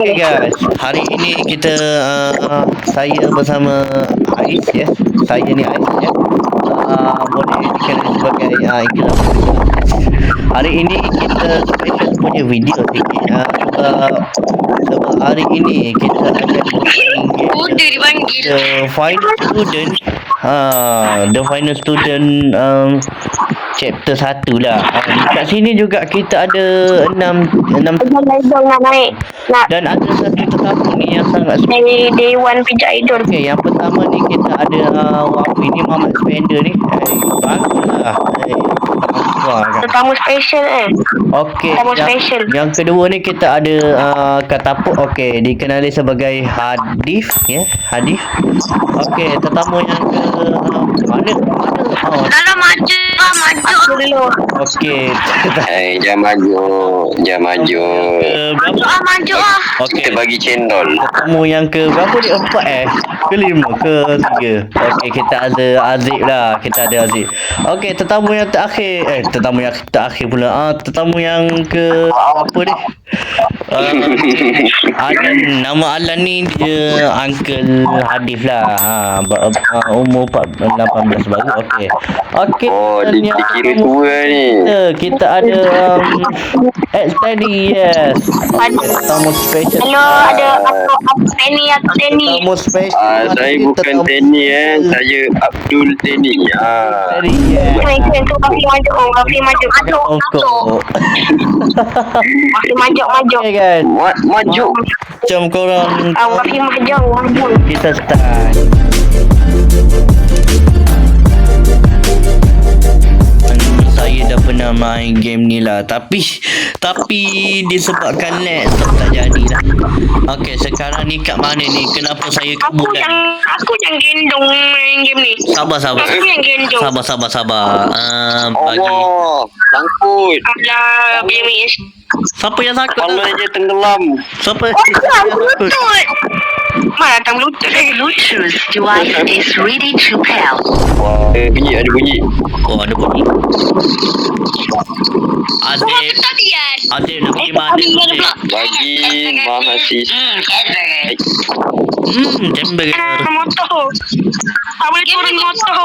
Okay guys, hari ini kita uh, saya bersama Ais ya. Saya ni Ais ya. Uh, boleh dikenali sebagai uh. Hari ini kita special punya video sikit uh, sebab sebab hari ini kita akan game the final student ha the final student um, chapter 1 lah um, kat sini juga kita ada 6 6 Idol idol nak naik. Nak dan ada satu tetamu ni yang sangat special dari Dewan Pijak Idol. Okey, yang pertama ni kita ada uh, Wafi ni Muhammad Spender ni. Eh, baguslah. Eh, bagus kan. Tetamu special eh. Okey. Tamu Yang, special. yang kedua ni kita ada uh, Katapuk. Okey, dikenali sebagai Hadif ya, Hadif. Okey, tetamu yang ke uh, mana? Mana? Oh, Dalam maju. Ah, maju dulu. okey. Eh, jangan maju. Jangan maju. Ke berapa? Okey. Kita bagi cendol. Tetamu yang ke berapa ni? Empat eh? Kelima ke tiga? Okey, kita ada Aziz lah. Kita ada Aziz. Okey, tetamu yang terakhir. Eh, tetamu yang terakhir pula. Ah, tetamu yang ke apa ni? Uh, Alan, nama Alan ni dia Uncle Hadif lah. Ha, ba- uh, umur 4, 18 baru. Okey. Okey. Oh, dia kira tua ni. kita, kita ada um, Ed Steady, yes. Tetamu special. Hello, ada aku aku Tenny aku Tenny. Tetamu special. Ah, saya bukan Tenny eh. Saya Abdul Tenny. Ah. Steady, yes. Kena kena tu Rafi maju. Oh, Rafi maju. Masuk, masuk. Ongkok. Rafi maju, maju. Okay guys. Ma maju. Macam korang Ah, Rafi maju, maju. kita start. Pernah main game ni lah Tapi Tapi Disebabkan lag Tak, tak jadi lah Okay sekarang ni kat mana ni Kenapa saya Aku kebulan yang aku yang gendong main game ni. Sabar sabar Aku yang gendong. Sabar sabar sabar um, bagi Allah. Sangkut. Alah, Bimis. Siapa yang takut Kepala je tenggelam. Siapa Oh, tak, yang takut lutut. Mana datang lutut lagi. Bluetooth device is ready to pair. Wah, eh, bunyi ada bunyi. Oh ada bunyi Adik Tadian. Adik nak pergi Eh, mana tadi mana adik? pula? Bagi mahasiswa. Hmm Chamber Ah, motor. Tak boleh turun motor.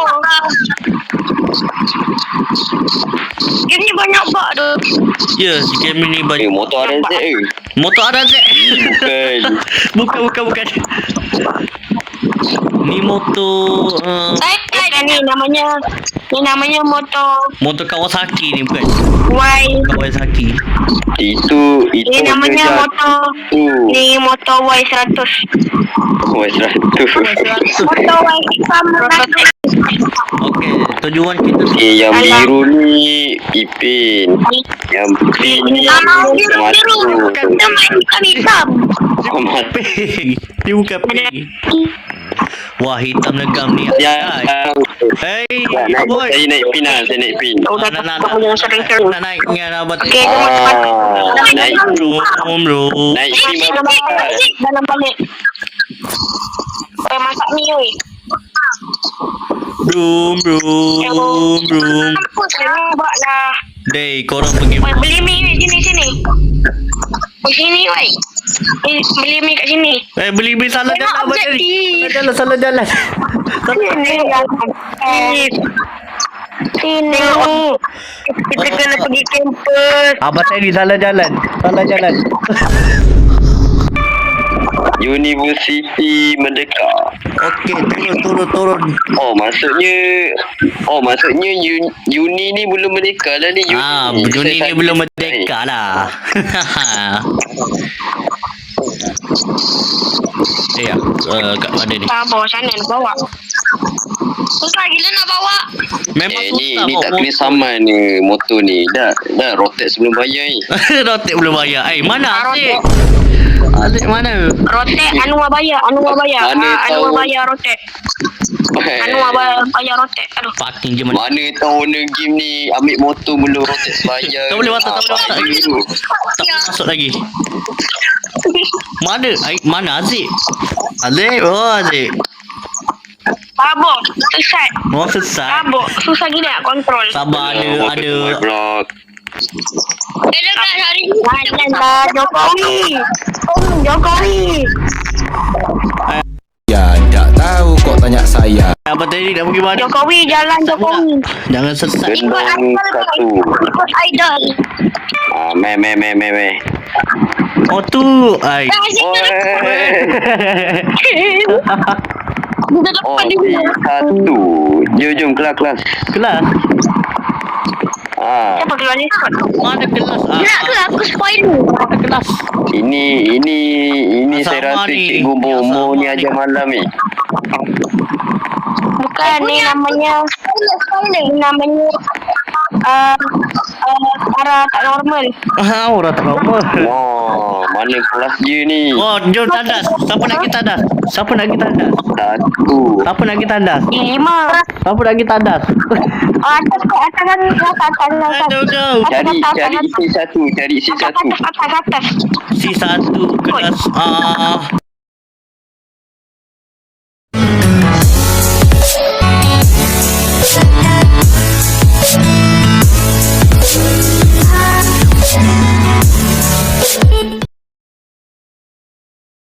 Game ni banyak bug tu. Ya si game ni Eh, banyak motor ada Z ke? Motor ada je Bukan. Bukan bukan bukan Ni motor uh, Eh, eh, ni namanya ni namanya motor Motor Kawasaki ni bukan Y. Kawasaki Itu, itu Ni namanya dia motor Tu. ni motor Y100. Oh, seratus. Motor Y rakyat. Okay Tujuan kita Eh, yang Alah. biru ni Ipin. Yang pink ni Ah, biru biru. Masuk. Kita main hitam. Oh, mati. Dia bukan pink Wah hitam legam ni Ya, Hai. Hey naik, boy saya naik pin lah, saya naik pin. Oh, dah nak, nak, tak jangan sering terus. nak naik dengan abang Okey, jom cepat. Ah, naik bro bro naik pin Dalam baru. balik, dalam balik. Eh, masak mi oi. bro bro bro Apa saya buat lah. Dey korang pergi Oi, beli mi oi sini sini. Oi sini oi. Eh, beli mi kat sini. Eh beli beli salah jalan abang tadi. Salah jalan salah jalan Sini. Sini. Kita kena pergi kampus. Abang tadi salah jalan Salah jalan University Merdeka. Okey turun turun turun Oh, maksudnya Oh, maksudnya uni, uni ni belum merdeka lah ni. Uni, Ah, Juni Saya ni belum merdeka lah ya, uh, kat mana ni? Ah, bawa sana nak bawa. Susah gila nak bawa. Memang Eh, ni, susah ni tak kena saman ni motor ni. Dah, dah rotek sebelum bayar ni. Rotek belum bayar. Eh, mana Ah, Azik? Azik mana? Rotek Anwar bayar, Anwar bayar. Mana Ah, Anwar bayar rotek. Anwar bayar, bayar rotek. Aduh. Fucking je mana? Mana tahu owner game ni ambil motor belum rotek bayar. Tak boleh masuk, tak boleh masuk lagi. Tak boleh masuk lagi. Mana? Ai, mana Azik? Azik? Oh, Azik. Babok, sesat. Oh, sesat. Babok, susah gila nak kontrol. Sabar ada Motor ada. Eh, dekat hari ni. Jangan lah, Jokowi. Jokowi. Ya, tak tahu kok tanya saya. Apa tadi nak pergi mana? Jokowi jalan Jokowi. Jangan sesat. Ikut idol. satu. Ikut idol. Ah, me me me me me. Oh tu. Ai. Oh, oh, satu. Jom jom kelas kelas. Kelas. Ah, Siapa keluar ni? Mana kelas? Ah, Nak ke aku spoil. Mana kelas? ini ini ini saya rasa ni. cikgu bomo ni ajar malam ni. Bukan ni namanya Ini namanya uh, Cara tak normal Ah, orang tak normal. Oh, mana kelas dia ni? Oh, jom tandas. Siapa nak kita tandas? Siapa nak kita tandas? Satu. Siapa nak kita tandas? Lima Siapa nak kita tandas? Oh, atas ke atas kan atas atas atas Aduh, aduh. Cari cari isi satu, cari atas satu. atas atas atas Si satu kelas. Ah,